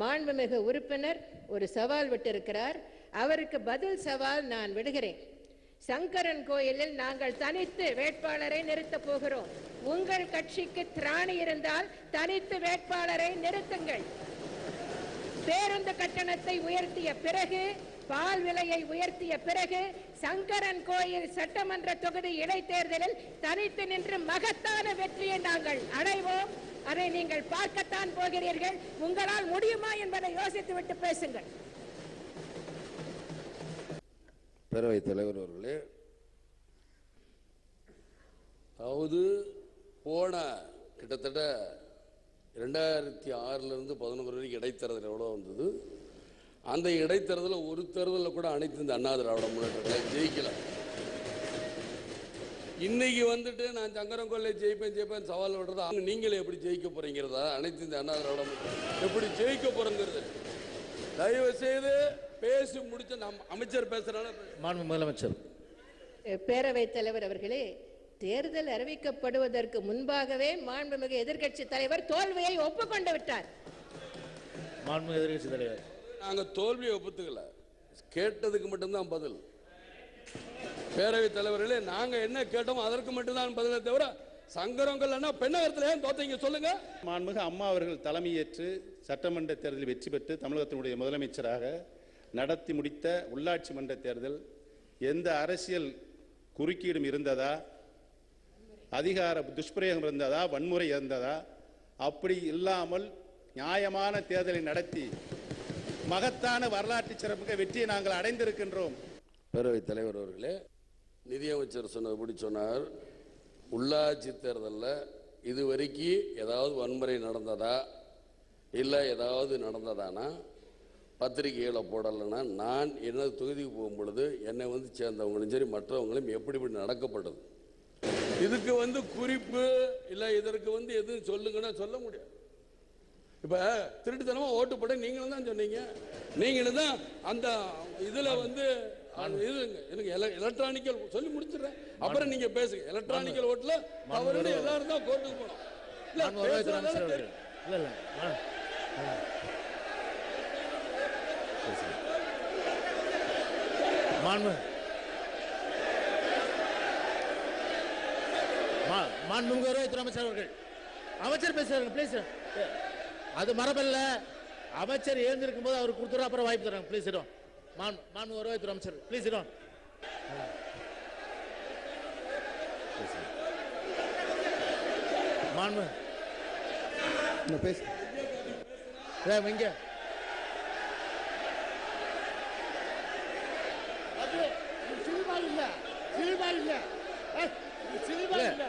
மாண்புமிகு உறுப்பினர் ஒரு சவால் விட்டிருக்கிறார். அவருக்கு பதில் சவால் நான் விடுகிறேன். சங்கரன் கோயிலில் நாங்கள் தனித்து வேட்பாளரை நிறுத்தப் போகிறோம். உங்கள் கட்சிக்கு திராணி இருந்தால் தனித்து வேட்பாளரை நிறுத்துங்கள். பேருந்து கட்டணத்தை உயர்த்திய பிறகு பால் விலையை உயர்த்திய பிறகு சங்கரன் கோயில் சட்டமன்ற தொகுதி இடைத்தேர்தலில் தனித்து நின்று மகத்தான வெற்றியை நாங்கள் அடைவோம். அதை நீங்கள் பார்க்கத்தான் போகிறீர்கள். உங்களால் முடியுமா என்பதை யோசித்துவிட்டு பேசுங்கள். பேரவைத் தலைவர் அவர்களே அதாவது போன கிட்டத்தட்ட ரெண்டாயிரத்தி ஆறிலிருந்து பதினொன்று வரைக்கும் இடைத்தேர்தல் எவ்வளோ வந்தது? அந்த இடைத்தேர்தலில் ஒரு தேர்தலில் கூட அனைத்து இந்த அண்ணா திராவிட முன்னேற்ற கழகம் இன்னைக்கு வந்துட்டு நான் சங்கரங்கொல்லை ஜெயிப்பேன் ஜெயிப்பேன் சவால் விடுறது. அவங்க நீங்களே எப்படி ஜெயிக்க போறீங்கிறதா? அனைத்து இந்த அண்ணா திராவிட எப்படி ஜெயிக்க போறோங்கிறது. தயவு செய்து பேசி முடிச்ச நம் அமைச்சர் பேசுறாங்க மாண்பு முதலமைச்சர். பேரவைத் தலைவர் அவர்களே தேர்தல் அறிவிக்கப்படுவதற்கு முன்பாகவே மாண்புமிகு எதிர்க்கட்சி தலைவர் தோல்வியை ஒப்புக்கொண்டு விட்டார். மாண்பு எதிர்கட்சி தலைவர். நாங்க தோல்வியை ஒப்புத்துக்கல. கேட்டதுக்கு மட்டும்தான் பதில். பேரவைத் தலைவர்களே நாங்க என்ன கேட்டோமோ அதற்கு மட்டும்தான் பதிலை தவிர சங்கரங்கள்னா பெண்ணகரத்துல ஏன் தோத்தீங்க சொல்லுங்க. மாண்புமிகு அம்மா அவர்கள் தலைமையேற்று சட்டமன்ற தேர்தலில் வெற்றி பெற்று தமிழகத்தினுடைய முதலமைச்சராக நடத்தி முடித்த உள்ளாட்சி மன்ற தேர்தல் எந்த அரசியல் குறுக்கீடும் இருந்ததா? அதிகார துஷ்பிரயோகம் இருந்ததா? வன்முறை இருந்ததா? அப்படி இல்லாமல் நியாயமான தேர்தலை நடத்தி மகத்தான வரலாற்று சிறப்புக வெற்றியை நாங்கள் அடைந்திருக்கின்றோம். பேரவைத் தலைவர் அவர்களே நிதியமைச்சர் சொன்னதுபடி சொன்னார் உள்ளாட்சி தேர்தலில் இதுவரைக்கும் ஏதாவது வன்முறை நடந்ததா? இல்லை ஏதாவது நடந்ததானா? பத்திரிகைகளை போடலைன்னா நான் எனது தொகுதிக்கு போகும் பொழுது என்னை வந்து சேர்ந்தவங்களும் சரி மற்றவங்களும் எப்படி இப்படி நடக்கப்பட்டது? இதுக்கு வந்து குறிப்பு இல்லை இதற்கு வந்து எதுவும் சொல்லுங்கன்னா சொல்ல முடியாது. இப்போ திருட்டுத்தனமாக ஓட்டு போட நீங்களும் தான் சொன்னீங்க. நீங்களும் தான் அந்த இதில் வந்து இதுங்க எனக்கு எலக்ட்ரானிக்கல் சொல்லி முடிச்சிடுறேன். அப்புறம் நீங்க பேசுங்க. எலக்ட்ரானிக்கல் ஓட்டுல அவரோட எல்லாரும் தான் கோர்ட்டுக்கு போனோம். இல்ல. இல்ல மாண்பு மாண்புமிகு வருவாய்த்துறை அமைச்சர் அவர்கள். அமைச்சர் பேசுறாங்க ப்ளீஸ் அது மரபல்ல. அமைச்சர் எழுந்திருக்கும் போது அவர் கொடுத்துரு அப்புறம் வாய்ப்பு தராங்க ப்ளீஸ் இடம் வருவாய்த்துறை அமைச்சர். ப்ளீஸ் இடம் மாண்பு ஏ, இங்க. இல்ல.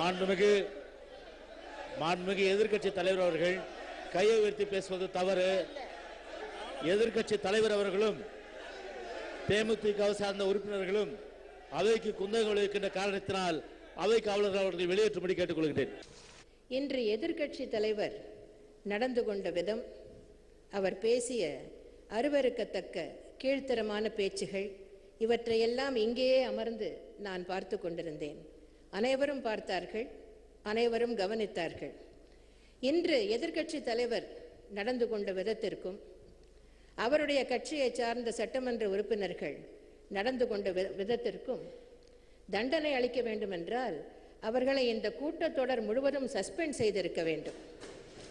மாண்புமிகு மாண்புமிகு எதிர்க்கட்சி தலைவர் அவர்கள் கையை உயர்த்தி பேசுவது தவறு. எதிர்க்கட்சி தலைவர் அவர்களும் தேமுதிக சார்ந்த உறுப்பினர்களும் அவைக்கு குந்தகம் விளைவிக்கின்ற காரணத்தினால் அவை காவலர்கள் அவர்களை வெளியேற்றும்படி கேட்டுக்கொள்கிறேன். இன்று எதிர்க்கட்சி தலைவர் நடந்து கொண்ட விதம் அவர் பேசிய அருவருக்கத்தக்க கீழ்த்தரமான பேச்சுகள் இவற்றையெல்லாம் இங்கேயே அமர்ந்து நான் பார்த்து கொண்டிருந்தேன். அனைவரும் பார்த்தார்கள் அனைவரும் கவனித்தார்கள். இன்று எதிர்க்கட்சி தலைவர் நடந்து கொண்ட விதத்திற்கும் அவருடைய கட்சியை சார்ந்த சட்டமன்ற உறுப்பினர்கள் நடந்து கொண்ட வி- விதத்திற்கும் தண்டனை அளிக்க வேண்டுமென்றால் அவர்களை இந்த கூட்டத்தொடர் முழுவதும் சஸ்பெண்ட் செய்திருக்க வேண்டும்.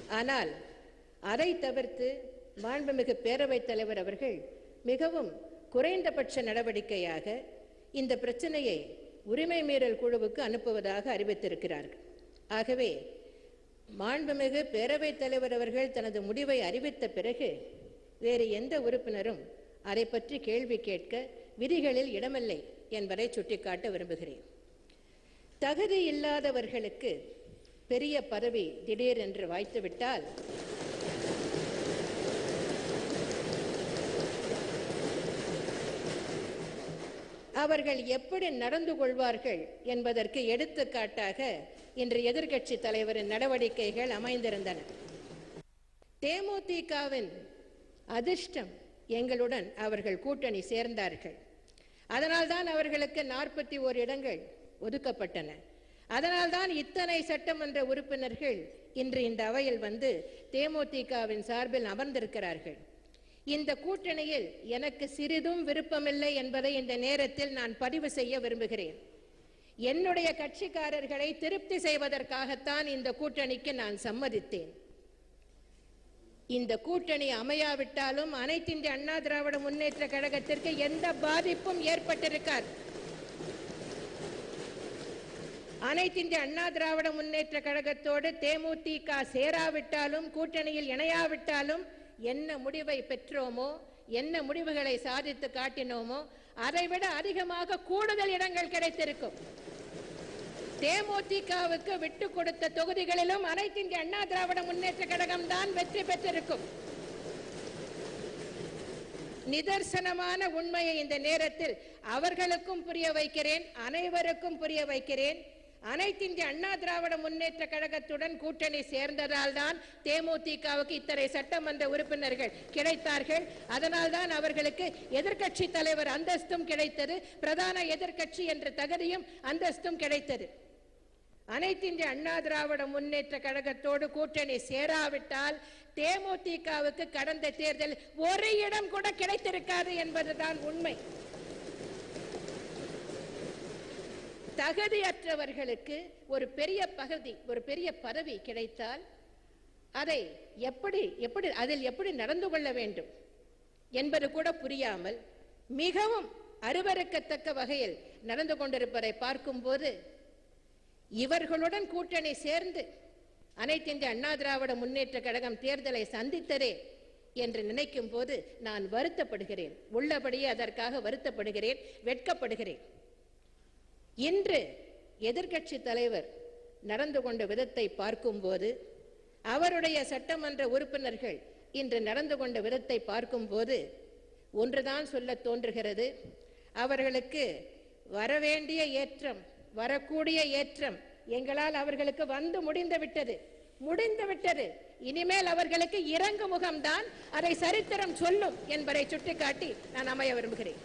ஆனால் அதை தவிர்த்து மாண்புமிகு பேரவைத் தலைவர் அவர்கள் மிகவும் குறைந்தபட்ச நடவடிக்கையாக இந்த பிரச்சனையை உரிமை மீறல் குழுவுக்கு அனுப்புவதாக அறிவித்திருக்கிறார்கள். ஆகவே மாண்புமிகு பேரவைத் தலைவர் அவர்கள் தனது முடிவை அறிவித்த பிறகு வேறு எந்த உறுப்பினரும் அதை பற்றி கேள்வி கேட்க விதிகளில் இடமில்லை என்பதை சுட்டிக்காட்ட விரும்புகிறேன். தகுதி இல்லாதவர்களுக்கு பெரிய பதவி திடீரென்று வாய்த்துவிட்டால் அவர்கள் எப்படி நடந்து கொள்வார்கள் என்பதற்கு எடுத்துக்காட்டாக இன்று எதிர்க்கட்சி தலைவரின் நடவடிக்கைகள் அமைந்திருந்தன. தேமுதிகவின் அதிர்ஷ்டம் எங்களுடன் அவர்கள் கூட்டணி சேர்ந்தார்கள். அதனால்தான் அவர்களுக்கு நாற்பத்தி ஓர் இடங்கள் ஒதுக்கப்பட்டன. அதனால்தான் இத்தனை சட்டமன்ற உறுப்பினர்கள் இன்று இந்த அவையில் வந்து தேமுதிகவின் சார்பில் அமர்ந்திருக்கிறார்கள். இந்த கூட்டணியில் எனக்கு சிறிதும் விருப்பமில்லை என்பதை இந்த நேரத்தில் நான் பதிவு செய்ய விரும்புகிறேன். என்னுடைய கட்சிக்காரர்களை திருப்தி செய்வதற்காகத்தான் இந்த கூட்டணிக்கு நான் சம்மதித்தேன். இந்த கூட்டணி அமையாவிட்டாலும் அனைத்து இந்திய அண்ணா திராவிட முன்னேற்ற கழகத்திற்கு எந்த பாதிப்பும் ஏற்பட்டிருக்காது. அனைத்து இந்திய அண்ணா திராவிட முன்னேற்ற கழகத்தோடு தேமுதிக சேராவிட்டாலும் கூட்டணியில் இணையாவிட்டாலும் என்ன முடிவை பெற்றோமோ என்ன முடிவுகளை சாதித்து காட்டினோமோ அதைவிட அதிகமாக கூடுதல் இடங்கள் கிடைத்திருக்கும். தேமுதிகவுக்கு விட்டு கொடுத்த தொகுதிகளிலும் அனைத்து இந்திய அண்ணா திராவிட முன்னேற்ற கழகம் தான் வெற்றி பெற்றிருக்கும். நிதர்சனமான உண்மையை இந்த நேரத்தில் அவர்களுக்கும் புரிய வைக்கிறேன் அனைவருக்கும் புரிய வைக்கிறேன். அனைத்து இந்திய அண்ணா திராவிட முன்னேற்ற கழகத்துடன் கூட்டணி சேர்ந்ததால் தான் தேமுதிகவுக்கு இத்தனை சட்டமன்ற உறுப்பினர்கள் கிடைத்தார்கள். அதனால் தான் அவர்களுக்கு எதிர்க்கட்சி தலைவர் அந்தஸ்தும் கிடைத்தது. பிரதான எதிர்க்கட்சி என்ற தகுதியும் அந்தஸ்தும் கிடைத்தது. அனைத்து இந்திய அண்ணா திராவிட முன்னேற்ற கழகத்தோடு கூட்டணி சேராவிட்டால் தேமுதிகவுக்கு கடந்த தேர்தல் ஒரு இடம் கூட கிடைத்திருக்காது என்பதுதான் உண்மை. தகுதியற்றவர்களுக்கு ஒரு பெரிய பகுதி ஒரு பெரிய பதவி கிடைத்தால் அதை எப்படி எப்படி அதில் எப்படி நடந்து கொள்ள வேண்டும் என்பது கூட புரியாமல் மிகவும் அருவருக்கத்தக்க வகையில் நடந்து கொண்டிருப்பதை பார்க்கும்போது இவர்களுடன் கூட்டணி சேர்ந்து அனைத்து இந்திய அண்ணா திராவிட முன்னேற்ற கழகம் தேர்தலை சந்தித்ததே என்று நினைக்கும் போது நான் வருத்தப்படுகிறேன். உள்ளபடியே அதற்காக வருத்தப்படுகிறேன் வெட்கப்படுகிறேன். இன்று எதிர்க்கட்சி தலைவர் நடந்து கொண்ட விதத்தை பார்க்கும்போது அவருடைய சட்டமன்ற உறுப்பினர்கள் இன்று நடந்து கொண்ட விதத்தை பார்க்கும்போது ஒன்றுதான் சொல்ல தோன்றுகிறது. அவர்களுக்கு வரவேண்டிய ஏற்றம் வரக்கூடிய ஏற்றம் எங்களால் அவர்களுக்கு வந்து முடிந்து விட்டது. முடிந்து விட்டது. இனிமேல் அவர்களுக்கு இறங்கு முகம்தான் அதை சரித்திரம் சொல்லும் என்பதை சுட்டிக்காட்டி நான் அமைய விரும்புகிறேன்.